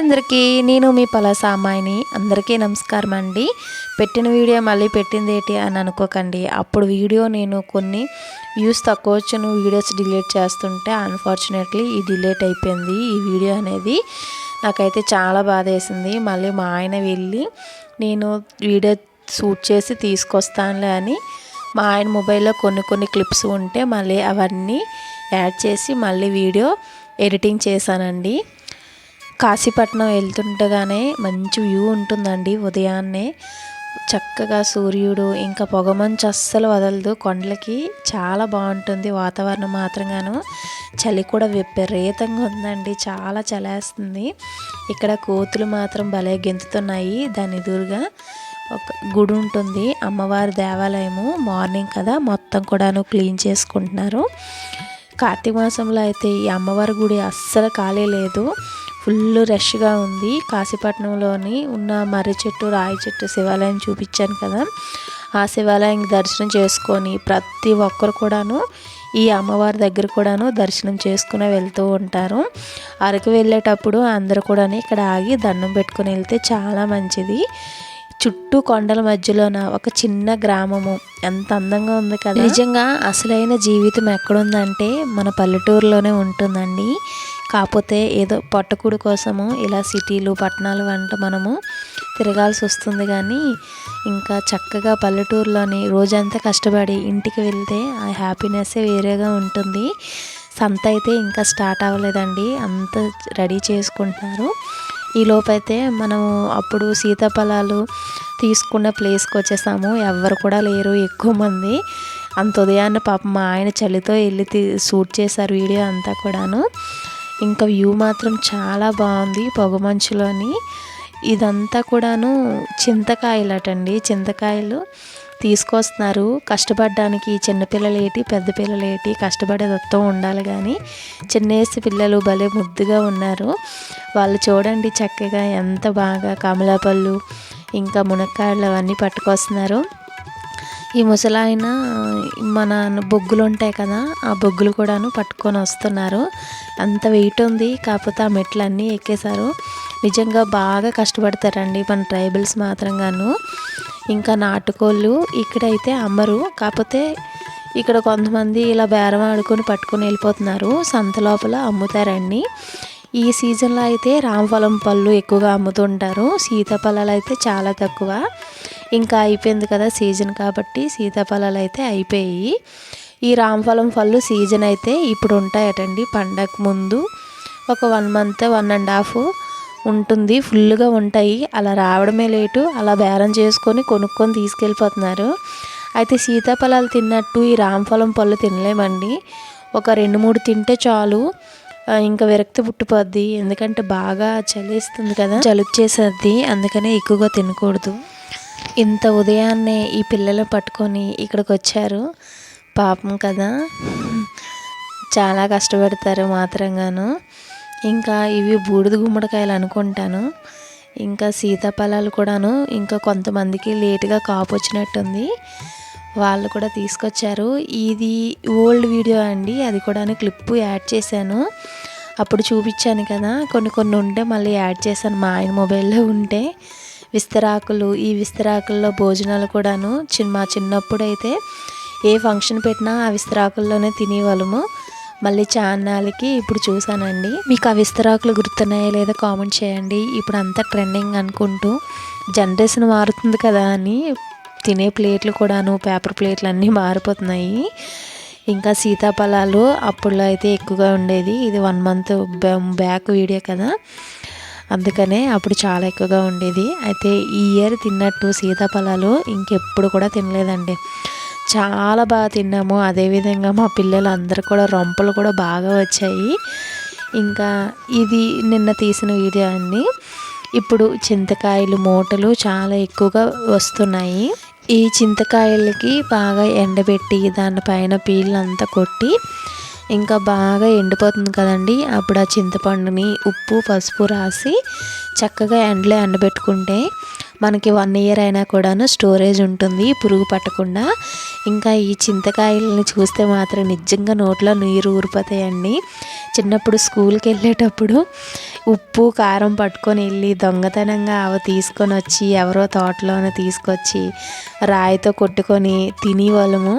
అందరికీ నేను మీ పలాసామాయిని. అందరికీ నమస్కారం అండి. పెట్టిన వీడియో మళ్ళీ పెట్టింది ఏంటి అని అనుకోకండి. అప్పుడు వీడియో నేను కొన్ని వ్యూస్ తక్కువ వచ్చిన వీడియోస్ డిలీట్ చేస్తుంటే అన్ఫార్చునేట్లీ ఈ డిలీట్ అయిపోయింది ఈ వీడియో అనేది. నాకైతే చాలా బాధ వేసింది. మళ్ళీ మా ఆయన వెళ్ళి నేను వీడియో షూట్ చేసి తీసుకొస్తానులే అని మా ఆయన మొబైల్లో కొన్ని కొన్ని క్లిప్స్ ఉంటే మళ్ళీ అవన్నీ యాడ్ చేసి మళ్ళీ వీడియో ఎడిటింగ్ చేశానండి. కాశీపట్నం వెళ్తుండగానే మంచి వ్యూ ఉంటుందండి ఉదయాన్నే. చక్కగా సూర్యుడు ఇంకా పొగమంచు అస్సలు వదలదు. కొండలకి చాలా బాగుంటుంది వాతావరణం మాత్రంగాను. చలి కూడా విపరీతంగా ఉందండి. చాలా చలేస్తుంది. ఇక్కడ కోతులు మాత్రం భలే గెంతుతున్నాయి. దాని ఎదురుగా ఒక గుడి ఉంటుంది. అమ్మవారి దేవాలయము. మార్నింగ్ కదా మొత్తం కూడాను క్లీన్ చేసుకుంటున్నారు. కార్తీక మాసంలో అయితే ఈ అమ్మవారి గుడి అస్సలు ఖాళీ లేదు. ఫుల్ రష్గా ఉంది. కాశీపట్నంలోని ఉన్న మర్రి చెట్టు రాయి చెట్టు శివాలయం చూపించాను కదా. ఆ శివాలయం దర్శనం చేసుకొని ప్రతి ఒక్కరు కూడాను ఈ అమ్మవారి దగ్గర కూడాను దర్శనం చేసుకుని వెళ్తూ ఉంటారు. అరకు వెళ్ళేటప్పుడు అందరూ కూడా ఇక్కడ ఆగి దండం పెట్టుకుని వెళ్తే చాలా మంచిది. చుట్టూ కొండల మధ్యలోన ఒక చిన్న గ్రామము. ఎంత అందంగా ఉంది కదా. నిజంగా అసలైన జీవితం ఎక్కడుందంటే మన పల్లెటూరులోనే ఉంటుందండి. కాకపోతే ఏదో పట్టుకుడు కోసము ఇలా సిటీలు పట్టణాలు వంట మనము తిరగాల్సి వస్తుంది కానీ ఇంకా చక్కగా పల్లెటూరులోని రోజంతా కష్టపడి ఇంటికి వెళ్తే ఆ హ్యాపీనెస్సే వేరేగా ఉంటుంది. సంత అయితే ఇంకా స్టార్ట్ అవ్వలేదండి. అంత రెడీ చేసుకుంటున్నారు. ఈ లోపైతే మనము అప్పుడు సీతాఫలాలు తీసుకున్న ప్లేస్కి వచ్చేసాము. ఎవరు కూడా లేరు ఎక్కువ మంది. అంత ఉదయాన్నే పాప మా ఆయన చలితో వెళ్ళి షూట్ చేశారు వీడియో అంతా కూడాను. ఇంకా వ్యూ మాత్రం చాలా బాగుంది పొగమంచులోని ఇదంతా కూడాను చింతకాయలటండి. చింతకాయలు తీసుకొస్తున్నారు. కష్టపడడానికి చిన్నపిల్లలు పెద్ద పిల్లలు కష్టపడే దత్తం ఉండాలి కానీ చిన్నేసి పిల్లలు భలే ముద్దుగా ఉన్నారు. వాళ్ళు చూడండి చక్కగా ఎంత బాగా కమలాపళ్ళు ఇంకా మునక్కాయలు అవన్నీ పట్టుకొస్తున్నారు. ఈ ముసలాయన మన బొగ్గులు ఉంటాయి కదా ఆ బొగ్గులు కూడాను పట్టుకొని వస్తున్నారు. అంత వెయిట్ ఉంది కాకపోతే ఆ మెట్లు అన్నీ ఎక్కేశారు. నిజంగా బాగా కష్టపడతారండి మన ట్రైబల్స్ మాత్రంగాను. ఇంకా నాటుకోళ్ళు ఇక్కడైతే అమ్మరు కాకపోతే ఇక్కడ కొంతమంది ఇలా బేరం ఆడుకొని పట్టుకొని వెళ్ళిపోతున్నారు సంత లోపల అమ్ముతారండి. ఈ సీజన్లో అయితే రామఫలం పళ్ళు ఎక్కువగా అమ్ముతుంటారు సీతాఫలాలు అయితే చాలా తక్కువ. ఇంకా అయిపోయింది కదా సీజన్ కాబట్టి సీతాఫలాలు అయితే అయిపోయాయి. ఈ రామఫలం పళ్ళు సీజన్ అయితే ఇప్పుడు ఉంటాయటండి పండగ ముందు. ఒక one month one and half ఉంటుంది. ఫుల్గా ఉంటాయి. అలా రావడమే లేటు. అలా బేరం చేసుకొని కొనుక్కొని తీసుకెళ్ళిపోతున్నారు. అయితే సీతాఫలాలు తిన్నట్టు ఈ రామఫలం పళ్ళు తినలేమండి. ఒక రెండు మూడు తింటే చాలు. ఇంకా విరక్తి పుట్టిపోద్ది. ఎందుకంటే బాగా చలిస్తుంది కదా. జలుబు చేసేది అందుకనే ఎక్కువగా తినకూడదు. ఇంత ఉదయాన్నే ఈ పిల్లలు పట్టుకొని ఇక్కడికి వచ్చారు పాపం కదా. చాలా కష్టపడతారు మాత్రంగాను. ఇంకా ఇవి బూడిద గుమ్మడికాయలు అనుకుంటాను. ఇంకా సీతాఫలాలు కూడాను ఇంకా కొంతమందికి లేటుగా కాపు వచ్చినట్టుంది. వాళ్ళు కూడా తీసుకొచ్చారు. ఇది ఓల్డ్ వీడియో అండి. అది కూడా క్లిప్ యాడ్ చేశాను. అప్పుడు చూపించాను కదా. కొన్ని కొన్ని ఉంటే మళ్ళీ యాడ్ చేశాను మా ఆయన మొబైల్లో ఉంటే. విస్తరాకులు ఈ విస్తరాకుల్లో భోజనాలు కూడాను చిన్న మా చిన్నప్పుడు అయితే ఏ ఫంక్షన్ పెట్టినా ఆ విస్తరాకుల్లోనే తినేవాళ్ళము. మళ్ళీ చాన్నాళ్ళకి ఇప్పుడు చూసానండి మీకు ఆ విస్తరాకులు గుర్తున్నాయా లేదా కామెంట్ చేయండి. ఇప్పుడు అంతా ట్రెండింగ్ అనుకుంటూ జనరేషన్ మారుతుంది కదా అని తినే ప్లేట్లు కూడాను పేపర్ ప్లేట్లు అన్నీ మారిపోతున్నాయి. ఇంకా సీతాఫలాలు అప్పుడులో అయితే ఎక్కువగా ఉండేది. ఇది వన్ మంత్ బ్యాక్ వీడియో కదా. అందుకనే అప్పుడు చాలా ఎక్కువగా ఉండేది. అయితే ఈ ఇయర్ తిన్నట్టు సీతాఫలాలు ఇంకెప్పుడు కూడా తినలేదండి. చాలా బాగా తిన్నాము. అదేవిధంగా మా పిల్లలు అందరు కూడా రొంపలు కూడా బాగా వచ్చాయి. ఇంకా ఇది నిన్న తీసిన వీడియో అన్నీ ఇప్పుడు చింతకాయలు మూటలు చాలా ఎక్కువగా వస్తున్నాయి. ఈ చింతకాయలకి బాగా ఎండబెట్టి దానిపైన పీళ్ళంతా కొట్టి ఇంకా బాగా ఎండిపోతుంది కదండి. అప్పుడు ఆ చింతపండుని ఉప్పు పసుపు రాసి చక్కగా ఎండలో ఎండబెట్టుకుంటే మనకి వన్ ఇయర్ అయినా కూడాను స్టోరేజ్ ఉంటుంది పురుగు పట్టకుండా. ఇంకా ఈ చింతకాయలని చూస్తే మాత్రం నిజంగా నోట్లో నీరు ఊరిపోతాయండి. చిన్నప్పుడు స్కూల్కి వెళ్ళేటప్పుడు ఉప్పు కారం పట్టుకొని వెళ్ళి దొంగతనంగా అవి తీసుకొని వచ్చి ఎవరో తోటలోనే తీసుకొచ్చి రాయితో కొట్టుకొని తినేవాళ్ళము.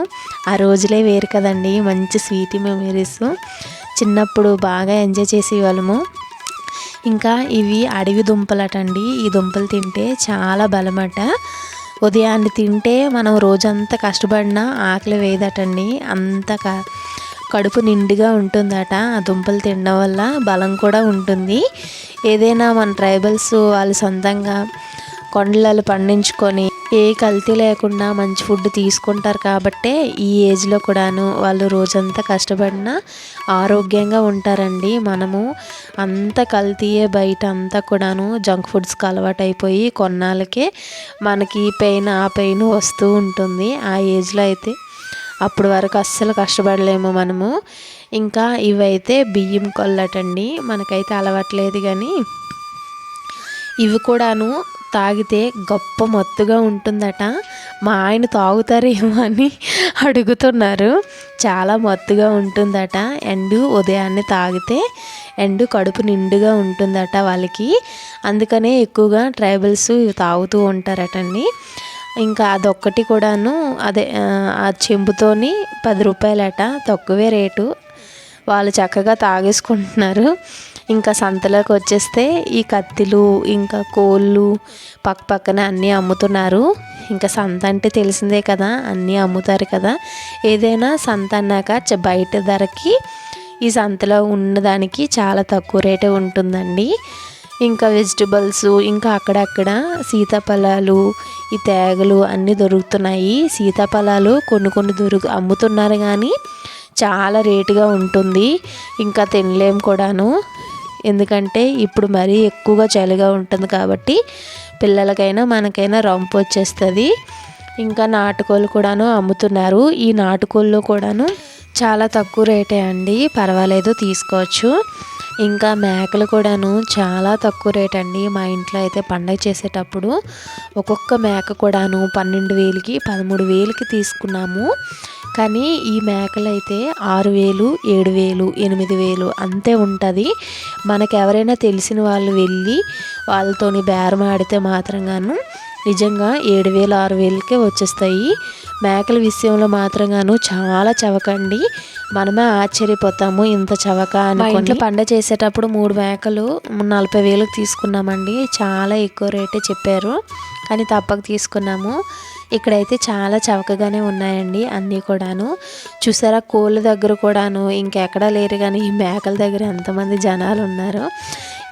ఆ రోజులే వేరు కదండి మంచి స్వీట్ మెమరీస్ చిన్నప్పుడు బాగా ఎంజాయ్ చేసేవాళ్ళము. ఇంకా ఇవి అడవి దుంపలటండి. ఈ దుంపలు తింటే చాలా బలమట. ఉదయాన్నే తింటే మనం రోజంతా కష్టపడినా ఆకలి వేయదటండి. అంత క- కడుపు నిండుగా ఉంటుందట. ఆ దుంపలు తినడం వల్ల బలం కూడా ఉంటుంది. ఏదైనా మన ట్రైబల్స్ వాళ్ళు సొంతంగా కొండలలో పండించుకొని ఏ కల్తీ లేకుండా మంచి ఫుడ్ తీసుకుంటారు కాబట్టే ఈ ఏజ్లో కూడాను వాళ్ళు రోజంతా కష్టపడినా ఆరోగ్యంగా ఉంటారండి. మనము అంత కల్తీయే బయట అంతా కూడాను జంక్ ఫుడ్స్కి అలవాటు అయిపోయి కొన్నాళ్ళకే మనకి ఈ పెయిన్ ఆ పెయిన్ వస్తూ ఉంటుంది. ఆ ఏజ్లో అయితే అప్పుడు వరకు అస్సలు కష్టపడలేము మనము. ఇంకా ఇవైతే బియ్యం కొల్లటండి. మనకైతే అలవాట్లేదు కానీ ఇవి కూడాను తాగితే గొప్ప మత్తుగా ఉంటుందట. మా ఆయన తాగుతారేమో అని అడుగుతున్నారు. చాలా మత్తుగా ఉంటుందట. అండ్ ఉదయాన్నే తాగితే అండ్ కడుపు నిండుగా ఉంటుందట వాళ్ళకి. అందుకనే ఎక్కువగా ట్రైబల్స్ తాగుతూ ఉంటారటండి. ఇంకా అదొక్కటి కూడాను అదే ఆ, ఆ చెంబుతోని పది రూపాయలట తక్కువే రేటు. వాళ్ళు చక్కగా తాగేసుకుంటున్నారు. ఇంకా సంతలోకి వచ్చేస్తే ఈ కత్తిలు ఇంకా కోళ్ళు పక్క పక్కన అన్నీ అమ్ముతున్నారు. ఇంకా సంత అంటే తెలిసిందే కదా అన్నీ అమ్ముతారు కదా. ఏదైనా సంత అన్నాక చ- బయట ధరకి ఈ సంతలో ఉన్నదానికి చాలా తక్కువ రేటే ఉంటుందండి. ఇంకా వెజిటబుల్స్ ఇంకా అక్కడక్కడ సీతాఫలాలు ఈ తేగలు అన్నీ దొరుకుతున్నాయి. సీతాఫలాలు కొన్ని కొన్ని దొరుకు అమ్ముతున్నారు కానీ చాలా రేటుగా ఉంటుంది. ఇంకా తినలేం కూడాను. ఎందుకంటే ఇప్పుడు మరీ ఎక్కువగా చలిగా ఉంటుంది కాబట్టి పిల్లలకైనా మనకైనా రంపు వచ్చేస్తుంది. ఇంకా నాటుకోళ్ళు కూడాను అమ్ముతున్నారు. ఈ నాటుకోళ్ళు కూడాను చాలా తక్కువ రేటే అండి. పర్వాలేదు తీసుకోవచ్చు. ఇంకా మేకలు కూడాను చాలా తక్కువ రేట్ అండి. మా ఇంట్లో అయితే పండగ చేసేటప్పుడు ఒక్కొక్క మేక కూడాను పన్నెండు వేలకి పదమూడు వేలకి తీసుకున్నాము. కానీ ఈ మేకలు అయితే ఆరు వేలు ఏడు వేలు ఎనిమిది వేలు అంతే ఉంటుంది. మనకు ఎవరైనా తెలిసిన వాళ్ళు వెళ్ళి వాళ్ళతోని బేరం ఆడితే మాత్రంగాను నిజంగా ఏడు వేలు ఆరు వేలకే వచ్చేస్తాయి. మేకల విషయంలో మాత్రంగాను చాలా చవకండి. మనమే ఆశ్చర్యపోతాము ఇంత చవక అని ఇంట్లో పండ చేసేటప్పుడు మూడు మేకలు నలభై వేలకు తీసుకున్నామండి. చాలా ఎక్కువ రేటే చెప్పారు. కానీ తప్పక తీసుకున్నాము. ఇక్కడైతే చాలా చవకగానే ఉన్నాయండి అన్నీ కూడాను. చూసారా కోళ్ళ దగ్గర కూడాను ఇంకెక్కడా లేరు కానీ ఈ మేకల దగ్గర ఎంతమంది జనాలు ఉన్నారు.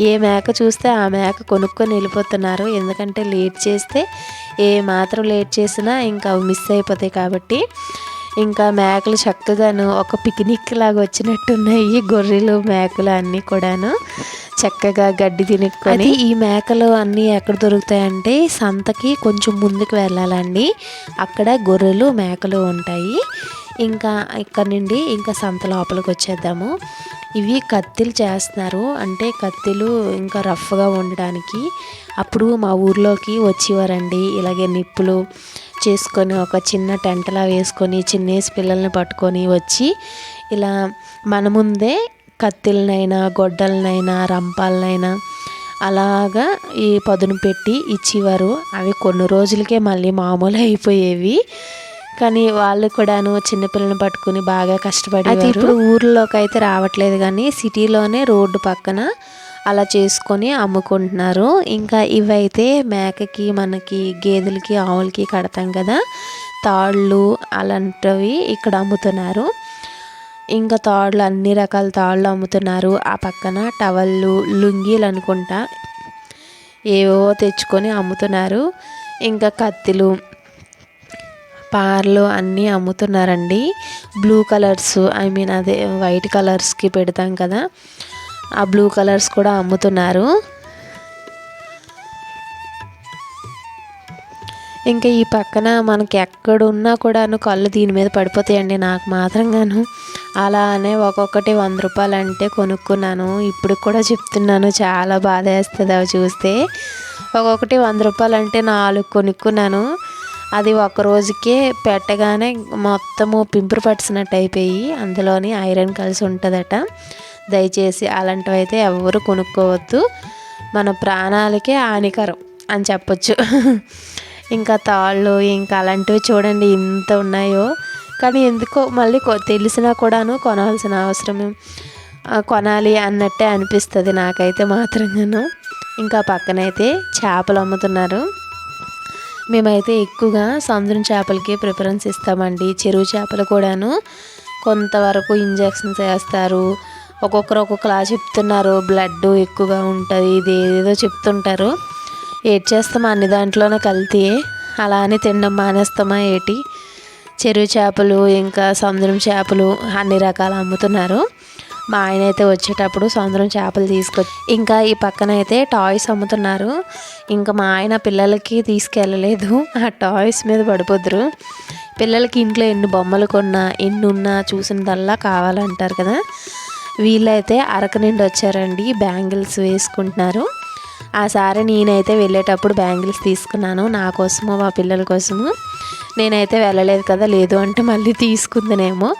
ఏ మేక చూస్తే ఆ మేక కొనుక్కొని వెళ్ళిపోతున్నారు. ఎందుకంటే లేట్ చేస్తే ఏ మాత్రం లేట్ చేసినా ఇంకా అవి మిస్ అయిపోతాయి కాబట్టి. ఇంకా మేకలు చక్కగాను ఒక పిక్నిక్ లాగా వచ్చినట్టున్నాయి గొర్రెలు మేకలు అన్నీ కూడాను. చక్కగా గడ్డి తినుకొని ఈ మేకలు అన్నీ ఎక్కడ దొరుకుతాయంటే సంతకి కొంచెం ముందుకు వెళ్ళాలండి. అక్కడ గొర్రెలు మేకలు ఉంటాయి. ఇంకా ఇక్కడ నుండి ఇంకా సంత లోపలికి వచ్చేద్దాము. ఇవి కత్తిలు చేస్తున్నారు. అంటే కత్తిలు ఇంకా రఫ్గా ఉండడానికి. అప్పుడు మా ఊర్లోకి వచ్చేవారండి. ఇలాగే నిప్పులు చేసుకొని ఒక చిన్న టెంటలా వేసుకొని చిన్నేసి పిల్లల్ని పట్టుకొని వచ్చి ఇలా మన ముందే కత్తిలనైనా గొడ్డలనైనా రంపాలనైనా అలాగా ఈ పదును పెట్టి ఇచ్చేవారు. అవి కొన్ని రోజులకే మళ్ళీ మామూలు అయిపోయేవి. కానీ వాళ్ళు కూడాను చిన్నపిల్లని పట్టుకుని బాగా కష్టపడి అయితే ఇప్పుడు ఊర్లోకి అయితే రావట్లేదు కానీ సిటీలోనే రోడ్డు పక్కన అలా చేసుకొని అమ్ముకుంటున్నారు. ఇంకా ఇవైతే మేకకి మనకి గేదెలకి ఆవులకి కడతాం కదా. తాళ్ళు అలాంటివి ఇక్కడ అమ్ముతున్నారు. ఇంకా తాళ్ళు అన్ని రకాల తాళ్ళు అమ్ముతున్నారు. ఆ పక్కన టవళ్ళు లుంగీలు అనుకుంటా ఏవో తెచ్చుకొని అమ్ముతున్నారు. ఇంకా కత్తిలు పార్లు అన్నీ అమ్ముతున్నారండి. బ్లూ కలర్స్ ఐ మీన్ అదే వైట్ కలర్స్కి పెడతాం కదా. ఆ బ్లూ కలర్స్ కూడా అమ్ముతున్నారు. ఇంకా ఈ పక్కన మనకి ఎక్కడున్నా కూడాను కళ్ళు దీని మీద పడిపోతాయండి. నాకు మాత్రంగాను అలానే ఒక్కొక్కటి వంద రూపాయలు అంటే కొనుక్కున్నాను. ఇప్పుడు కూడా చెప్తున్నాను చాలా బాధ వేస్తుంది అవి చూస్తే. ఒక్కొక్కటి వంద రూపాయలు అంటే నాలుగు కొనుక్కున్నాను. అది ఒక రోజుకే పెట్టగానే మొత్తము పింపురు పట్టినట్టు అయిపోయి అందులోని ఐరన్ కలిసి ఉంటుందట. దయచేసి అలాంటివి అయితే ఎవరు కొనుక్కోవద్దు. మన ప్రాణాలకే హానికరం అని చెప్పొచ్చు. ఇంకా తాళ్ళు ఇంకా అలాంటివి చూడండి ఎంత ఉన్నాయో. కానీ ఎందుకో మళ్ళీ తెలిసినా కూడాను కొనాల్సిన అవసరం కొనాలి అన్నట్టే అనిపిస్తుంది నాకైతే మాత్రంగాను. ఇంకా పక్కనైతే చేపలు అమ్ముతున్నారు. మేమైతే ఎక్కువగా సముద్రం చేపలకి ప్రిఫరెన్స్ ఇస్తామండి. చెరువు చేపలు కూడాను కొంతవరకు ఇంజెక్షన్స్ వేస్తారు. ఒక్కొక్కరు ఒక్కొక్కలా చెప్తున్నారు. బ్లడ్ ఎక్కువగా ఉంటుంది ఇది ఏదేదో చెప్తుంటారు. ఏటి చేస్తామా అన్ని దాంట్లోనే కల్తీ. అలా అని తినడం మానేస్తామా ఏటి? చెరువు చేపలు ఇంకా సముద్రం చేపలు అన్ని రకాలు అమ్ముతున్నారు. మా ఆయన అయితే వచ్చేటప్పుడు సముద్రం చేపలు తీసుకొచ్చి ఇంకా ఈ పక్కన అయితే టాయ్స్ అమ్ముతున్నారు. ఇంకా మా ఆయన పిల్లలకి తీసుకెళ్ళలేదు. ఆ టాయ్స్ మీద పడిపోద్దురు పిల్లలకి ఇంట్లో ఎన్ని బొమ్మలు కొన్నా ఎన్ని ఉన్నా చూసినదల్లా కావాలంటారు కదా. వీళ్ళైతే అరక నుండి వచ్చారండి. బ్యాంగిల్స్ వేసుకుంటున్నారు. ఆ సారి నేనైతే వెళ్ళేటప్పుడు బ్యాంగిల్స్ తీసుకున్నాను. నా కోసము మా పిల్లల కోసము. నేనైతే వెళ్ళలేదు కదా లేదు అంటే మళ్ళీ తీసుకుందనేమో.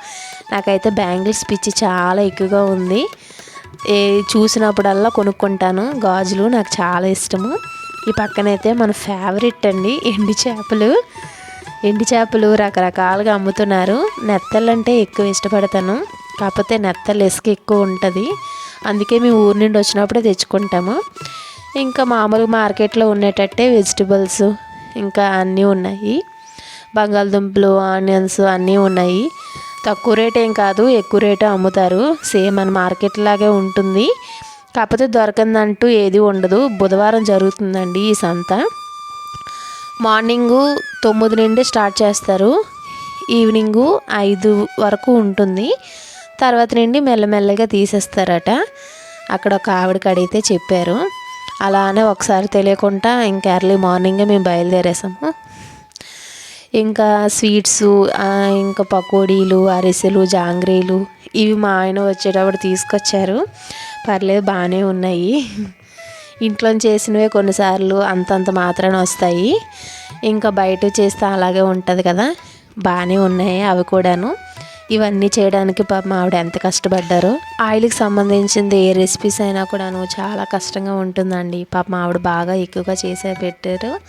నాకైతే బ్యాంగిల్స్ పిచ్చి చాలా ఎక్కువగా ఉంది. ఏ చూసినప్పుడల్లా కొనుక్కుంటాను. గాజులు నాకు చాలా ఇష్టము. ఈ పక్కనైతే మన ఫేవరెట్ అండి ఎండి చేపలు. ఎండి చేపలు రకరకాలుగా అమ్ముతున్నారు. నెత్తలు అంటే ఎక్కువ ఇష్టపడతాను. కాకపోతే నెత్తలు ఇసుక ఎక్కువ ఉంటుంది. అందుకే మేము ఊరి నుండి వచ్చినప్పుడే తెచ్చుకుంటాము. ఇంకా మామూలు మార్కెట్లో ఉండేటట్టే వెజిటబుల్స్ ఇంకా అన్నీ ఉన్నాయి. బంగాళదుంపలు ఆనియన్స్ అన్నీ ఉన్నాయి. తక్కువ రేట్ ఏం కాదు ఎక్కువ రేటు అమ్ముతారు. సేమ్ మన మార్కెట్ లాగే ఉంటుంది. కాకపోతే దొరకందంటూ ఏది ఉండదు. బుధవారం జరుగుతుందండి ఈ సంత. మార్నింగు తొమ్మిది నుండి స్టార్ట్ చేస్తారు. ఈవినింగు ఐదు వరకు ఉంటుంది. తర్వాత నుండి మెల్లమెల్లగా తీసేస్తారట. అక్కడ ఒక ఆవిడకి అడిగితే చెప్పారు. అలానే ఒకసారి తెలియకుండా ఇంకా ఎర్లీ మార్నింగే మేము బయలుదేరేసాము. ఇంకా స్వీట్స్ ఇంకా పకోడీలు అరిసెలు జాంగ్రీలు ఇవి మా ఆయన వచ్చేటప్పుడు తీసుకొచ్చారు. పర్లేదు బాగానే ఉన్నాయి. ఇంట్లో చేసినవే కొన్నిసార్లు అంతంత మాత్రాన వస్తాయి. ఇంకా బయట చేస్తే అలాగే ఉంటుంది కదా. బాగానే ఉన్నాయి అవి కూడాను. ఇవన్నీ చేయడానికి పాపం ఆవిడ ఎంత కష్టపడ్డారో. ఆయిల్కి సంబంధించింది ఏ రెసిపీస్ అయినా కూడాను చాలా కష్టంగా ఉంటుందండి. పాపం ఆవిడ బాగా ఎక్కువగా చేసే పెట్టారు.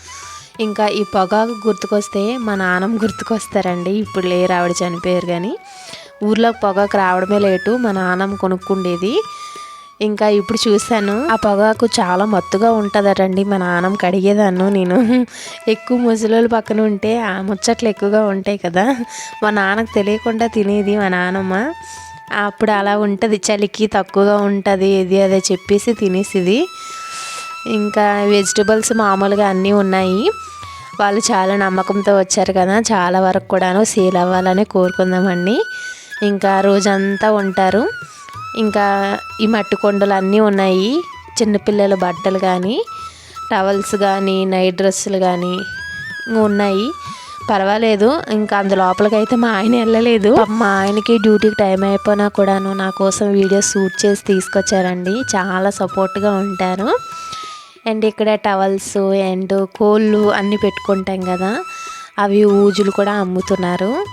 ఇంకా ఈ పొగాకు గుర్తుకొస్తే మా నాన్నమ్మ గుర్తుకొస్తారండి. ఇప్పుడు లేరు ఆవిడ చనిపోయారు కానీ ఊర్లోకి పొగాకు రావడమే లేటు మా నాన్నమ్మ కొనుక్కుండేది. ఇంకా ఇప్పుడు చూశాను ఆ పొగాకు చాలా మత్తుగా ఉంటుందటండి. మా నాన్నమ్మ కడిగేదాన్ని నేను. ఎక్కువ ముసలోళ్ళు పక్కన ఉంటే ఆ ముచ్చట్లు ఎక్కువగా ఉంటాయి కదా. మా నాన్నకు తెలియకుండా తినేది మా నాన్నమ్మ. అప్పుడు అలా ఉంటుంది చలికి తక్కువగా ఉంటుంది ఇది అదే చెప్పేసి తినేసిది. ఇంకా వెజిటబుల్స్ మామూలుగా అన్నీ ఉన్నాయి. వాళ్ళు చాలా నమ్మకంతో వచ్చారు కదా. చాలా వరకు కూడాను సేల్ అవ్వాలని కోరుకుందామండి. ఇంకా రోజంతా ఉంటారు. ఇంకా ఈ మట్టి కొండలు అన్నీ ఉన్నాయి. చిన్నపిల్లల బట్టలు కానీ టవల్స్ కానీ నైట్ డ్రెస్సులు కానీ ఉన్నాయి. పర్వాలేదు ఇంకా అందు లోపలికైతే మా ఆయన వెళ్ళలేదు. మా ఆయనకి డ్యూటీకి టైం అయిపోయినా కూడాను నా కోసం వీడియో షూట్ చేసి తీసుకొచ్చారండి. చాలా సపోర్ట్గా ఉంటారు. అండ్ ఇక్కడ టవల్స్ అండ్ కోళ్ళు అన్నీ పెట్టుకుంటాం కదా అవి ఊజులు కూడా అమ్ముతున్నారు.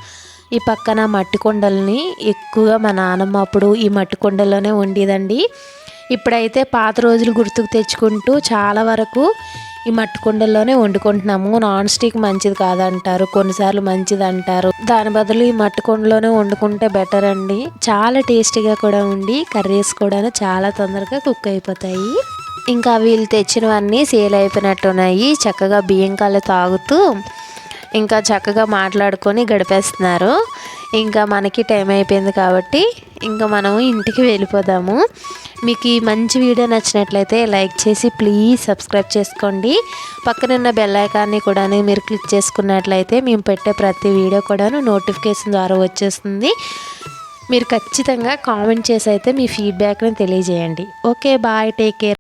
ఈ పక్కన మట్టి కొండల్ని ఎక్కువగా మా నాన్నమ్మ అప్పుడు ఈ మట్టి కొండల్లోనే ఉండేదండి. ఇప్పుడైతే పాత రోజులు గుర్తుకు తెచ్చుకుంటూ చాలా వరకు ఈ మట్టి కుండల్లోనే వండుకుంటున్నాము. నాన్ స్టిక్ మంచిది కాదంటారు కొన్నిసార్లు మంచిది అంటారు దాని బదులు ఈ మట్టి కొండలోనే వండుకుంటే బెటర్ అండి. చాలా టేస్టీగా కూడా ఉండి కర్రీస్ కూడా చాలా తొందరగా కుక్ అయిపోతాయి. ఇంకా వీళ్ళు తెచ్చినవన్నీ సేల్ అయిపోయినట్టున్నాయి. చక్కగా బియ్యం కళ్ళు తాగుతూ ఇంకా చక్కగా మాట్లాడుకొని గడిపేస్తున్నారు. ఇంకా మనకి టైం అయిపోయింది కాబట్టి ఇంకా మనము ఇంటికి వెళ్ళిపోదాము. మీకు ఈ మంచి వీడియో నచ్చినట్లయితే లైక్ చేసి ప్లీజ్ సబ్స్క్రైబ్ చేసుకోండి. పక్కనున్న బెల్ ఐకాన్ని కూడా మీరు క్లిక్ చేసుకున్నట్లయితే మేము పెట్టే ప్రతి వీడియో కూడాను నోటిఫికేషన్ ద్వారా వచ్చేస్తుంది. మీరు ఖచ్చితంగా కామెంట్ చేసి అయితే మీ ఫీడ్బ్యాక్ని తెలియజేయండి. Okay bye take care.